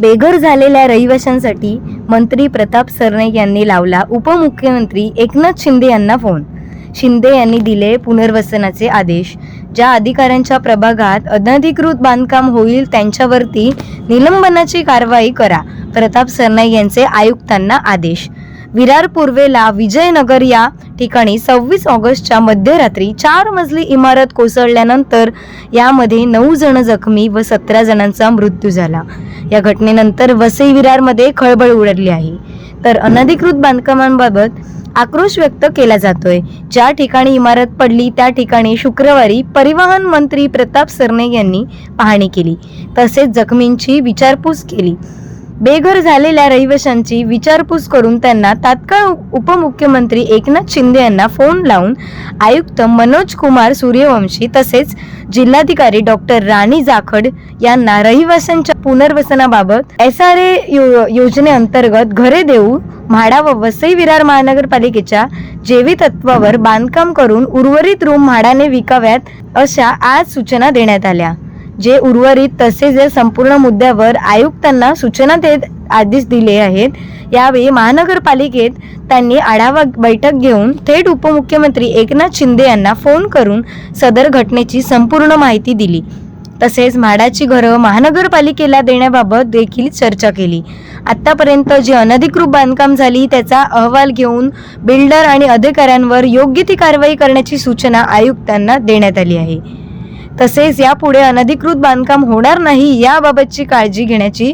बेघर झालेल्या रहिवाशांसाठी मंत्री प्रताप सरनाईक यांनी लावला उपमुख्यमंत्री एकनाथ शिंदे यांना फोन. शिंदे यांनी दिले पुनर्वसनाचे आदेश. ज्या अधिकाऱ्यांच्या प्रभागात अनधिकृत बांधकाम होईल त्यांच्यावरती निलंबनाची कारवाई करा प्रताप सरनाईक यांचे आयुक्तांना आदेश. विरार पूर्वेला विजयनगर या ठिकाणी सव्वीस ऑगस्टच्या मध्यरात्री चार मजली इमारत कोसळल्यानंतर यामध्ये नऊ जण जखमी व सतरा जणांचा मृत्यू झाला. या घटनेनंतर वसई विरारमध्ये खळबळ उडली आहे. तर अनधिकृत बांधकामांबाबत आक्रोश व्यक्त केला जातोय. ज्या ठिकाणी इमारत पडली त्या ठिकाणी शुक्रवारी परिवहन मंत्री प्रताप सरने यांनी पाहणी केली. तसेच जखमींची विचारपूस केली. बेघर झालेल्या रहिवाशांची विचारपूस करून त्यांना तात्काळ उपमुख्यमंत्री एकनाथ शिंदे यांना फोन लावून आयुक्त मनोज कुमार सूर्यवंशी तसेच जिल्हाधिकारी डॉक्टर राणी जाखड यांना रहिवाशांच्या पुनर्वसनाबाबत एस आर ए यो योजनेअंतर्गत घरे देऊ म्हाडा व वसई विरार महानगरपालिकेच्या जेवी तत्वावर बांधकाम करून उर्वरित रूम म्हाडाने विकाव्यात अशा आज सूचना देण्यात आल्या. जे उर्वरित तसेच या संपूर्ण मुद्द्यावर आयुक्तांना सूचना देत आदेश दिले आहेत. यावेळी महानगरपालिकेत त्यांनी आढावा बैठक घेऊन थेट उपमुख्यमंत्री एकनाथ शिंदे यांना फोन करून सदर घटनेची संपूर्ण माहिती दिली. तसेच म्हाडाची घरं महानगरपालिकेला देण्याबाबत देखील चर्चा केली. आत्तापर्यंत जी अनधिकृत बांधकाम झाली त्याचा अहवाल घेऊन बिल्डर आणि अधिकाऱ्यांवर योग्य ती कारवाई करण्याची सूचना आयुक्तांना देण्यात आली आहे. तसेच यापुढे अनधिकृत बांधकाम होणार नाही याबाबतची काळजी घेण्याची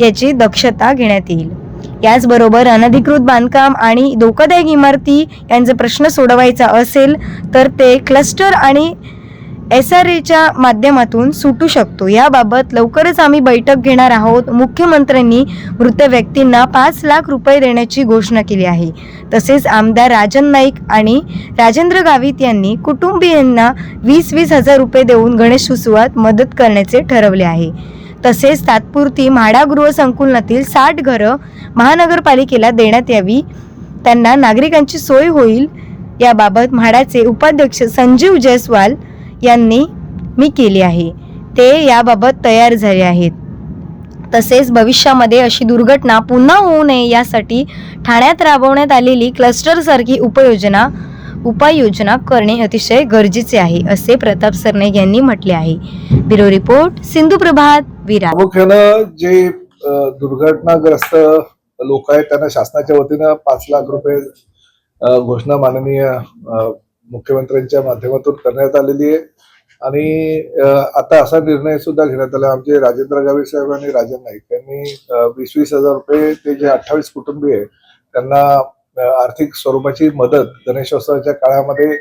याची दक्षता घेण्यात येईल. याचबरोबर अनधिकृत बांधकाम आणि धोकादायक इमारती यांचा प्रश्न सोडवायचा असेल तर ते क्लस्टर आणि एस आर एच्या माध्यमातून सुटू शकतो. याबाबत लवकरच आम्ही बैठक घेणार आहोत. मुख्यमंत्र्यांनी मृत व्यक्तींना पाच लाख रुपये देण्याची घोषणा केली आहे. तसेच आमदार राजन नाईक आणि राजेंद्र गावित यांनी कुटुंबियांना वीस वीस हजार रुपये देऊन गणेश उत्सवात मदत करण्याचे ठरवले आहे. तसेच तात्पुरती म्हाडा गृहसंकुलनातील साठ घरं महानगरपालिकेला देण्यात यावी. त्यांना नागरिकांची सोय होईल. याबाबत म्हाडाचे उपाध्यक्ष संजीव जयस्वाल यांनी मी केली आहे. ते याबाबत तयार झाले आहेत. तसेच भविष्यामध्ये अशी दुर्घटना पुन्हा होऊ नये यासाठी ठाण्यात राबवण्यात आलेली क्लस्टरसारखी उपयोजना उपाययोजना करणे अतिशय गरजेचे आहे असे प्रताप सरनाईक यांनी म्हटले आहे. ब्युरो रिपोर्ट सिंधू प्रभात विरा प्रामुख्यानं जे दुर्घटनाग्रस्त लोक आहेत त्यांना शासनाच्या वतीनं पाच लाख रुपये घोषणा माननीय मुख्यमंत्र्यांच्या माध्यमातून करण्यात आलेली आहे. आणि आता असा निर्णय सुद्धा घेण्यात आला. आमचे राजेंद्र गावे साहेब आणि राजन नाईक यांनी वीस वीस हजार रुपये ते जे अठ्ठावीस कुटुंबीय आहे त्यांना आर्थिक स्वरूपाची मदत गणेशोत्सवाच्या काळामध्ये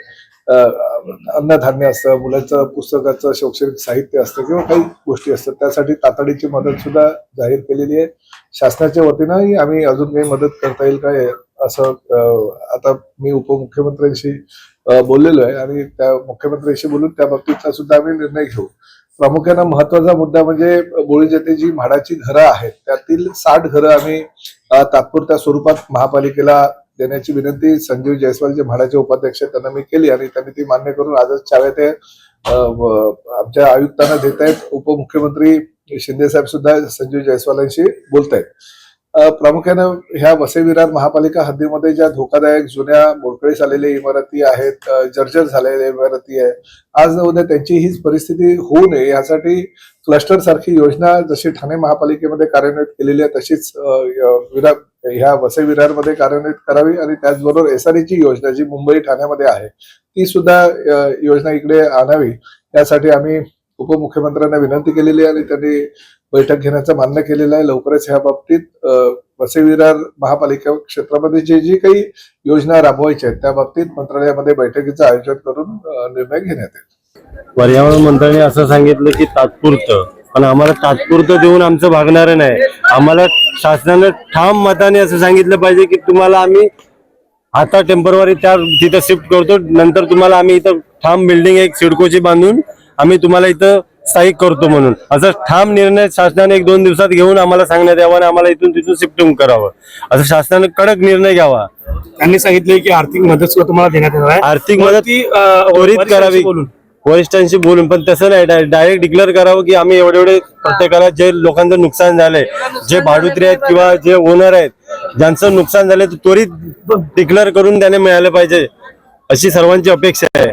अन्नधान्य असतं मुलांचं पुस्तकाचं शैक्षणिक साहित्य असतं किंवा काही गोष्टी असतात त्यासाठी तातडीची मदत सुद्धा जाहीर केलेली आहे. शासनाच्या वतीनंही आम्ही अजून काही मदत करता येईल काय असं आता मी उपमुख्यमंत्र्यांशी बोललेलो आहे आणि त्या मुख्यमंत्र्यांशी बोलून त्या बाबतीतला सुद्धा आम्ही निर्णय घेऊ. प्रामुख्यानं महत्त्वाचा मुद्दा म्हणजे बोळी जाते जी म्हाडाची घरं आहेत. त्यातील साठ घरं आम्ही तात्पुरत्या स्वरूपात महापालिकेला देण्याची विनंती संजीव जयस्वाल जे म्हाडाचे उपाध्यक्ष त्यांना मी केली आणि त्यांनी ती मान्य करून आजच चाव्या ते आमच्या आयुक्तांना देत आहेत उपमुख्यमंत्री शिंदे साहेब सुद्धा संजीव जयस्वालांशी बोलत आहेत प्रामुख्यानं ह्या वसे विरार महापालिका हद्दीमध्ये ज्या धोकादायक जुन्या मोडकळीस आलेल्या इमारती आहेत जर्जर झालेल्या इमारती आहे आज न उद्या त्यांची हीच परिस्थिती होऊ नये यासाठी क्लस्टर सारखी योजना जशी ठाणे महापालिकेमध्ये कार्यान्वित केलेली आहे तशीच विरार ह्या वसई विरारमध्ये कार्यान्वित करावी आणि त्याचबरोबर एसआरईची योजना जी मुंबई ठाण्यामध्ये आहे ती सुद्धा योजना इकडे आणावी. यासाठी आम्ही उपमुख्यमंत्र्यांना विनंती केलेली आहे आणि त्यांनी बैठक घेण्याचं मान्य केलेलं आहे. लवकरच ह्या बाबतीत वसे विरार महापालिका क्षेत्रामध्ये जे जी काही योजना राबवायच्या आहेत त्या बाबतीत मंत्रालयामध्ये बैठकीचं आयोजन करून निर्णय घेण्यात येईल. पर्यावरण मंत्र्यांनी असं सांगितलं की तात्पुरतं. पण आम्हाला तात्पुरतं देऊन आमचं भागणार नाही. आम्हाला शासनानं ठाम मताने असं सांगितलं पाहिजे की तुम्हाला आम्ही आता टेंपररी त्या तिथं शिफ्ट करतो. नंतर तुम्हाला आम्ही इथं ठाम बिल्डिंग एक सिडकोची बांधून आम्ही तुम्हाला इथं स्थायिक करतो म्हणून. असं ठाम निर्णय शासनाने एक दोन दिवसात घेऊन आम्हाला सांगण्यात यावा आणि आम्हाला इथून तिथून शिफ्टिंग करावं. असं शासनाने कडक निर्णय घ्यावा. त्यांनी सांगितले की आर्थिक मदत सुद्धा तुम्हाला देण्यात येणार आहे. आर्थिक मदत अं, त्वरित करावी. बोलून. वरिष्ठांशी बोलून पण तसं नाही. डायरेक्ट डिक्लेअर करावं की आम्ही एवढे एवढे प्रत्येकाला जे लोकांचं नुकसान झालंय जे भाडुत्री आहेत किंवा जे ओनर आहेत ज्यांचं नुकसान झालंय ते त्वरित डिक्लेअर करून त्याने मिळालं पाहिजे अशी सर्वांची अपेक्षा आहे.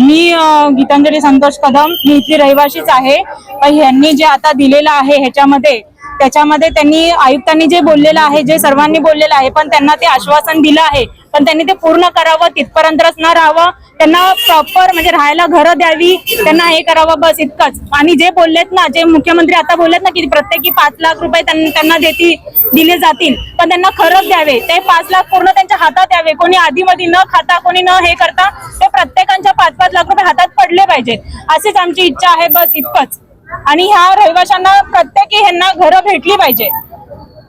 मी गीतांजली संतोष कदम मी इथली रहिवाशीच आहे. पण ह्यांनी जे आता दिलेलं आहे ह्याच्यामध्ये त्याच्यामध्ये त्यांनी आयुक्तांनी जे बोललेलं आहे जे सर्वांनी बोललेलं आहे पण त्यांना ते आश्वासन दिलं आहे पण त्यांनी ते पूर्ण करावं तिथपर्यंतच न राहावं. त्यांना प्रॉपर म्हणजे राहायला घरं द्यावी त्यांना हे करावं बस इतकंच. आणि जे बोललेत ना जे मुख्यमंत्री आता बोललेत ना की प्रत्येकी पाच लाख रुपये त्यांना देतील दिले जातील पण त्यांना खरंच द्यावे. ते पाच लाख पूर्ण त्यांच्या हातात यावे कोणी आधीमध्ये न खाता कोणी न हे करता ते प्रत्येकांच्या पाच पाच लाख रुपये हातात पडले पाहिजेत अशीच आमची इच्छा आहे बस इतकंच. आणि ह्या रहिवाशांना प्रत्येकी ह्यांना घरं भेटली पाहिजे.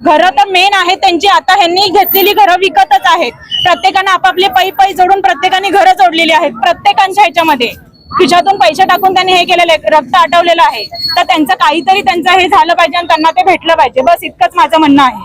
घरं तर मेन आहेत त्यांची आता ह्यांनी घेतलेली घरं विकतच आहेत. प्रत्येकानं आपापले पै पै जोडून प्रत्येकाने घरं जोडलेली आहेत. प्रत्येकांच्या ह्याच्यामध्ये. खिशातून पैसे टाकून त्यांनी हे केलेलं आहे रक्त आटवलेलं आहे. तर त्यांचं काहीतरी त्यांचं हे झालं पाहिजे आणि त्यांना ते भेटलं पाहिजे. बस इतकंच माझं म्हणणं आहे.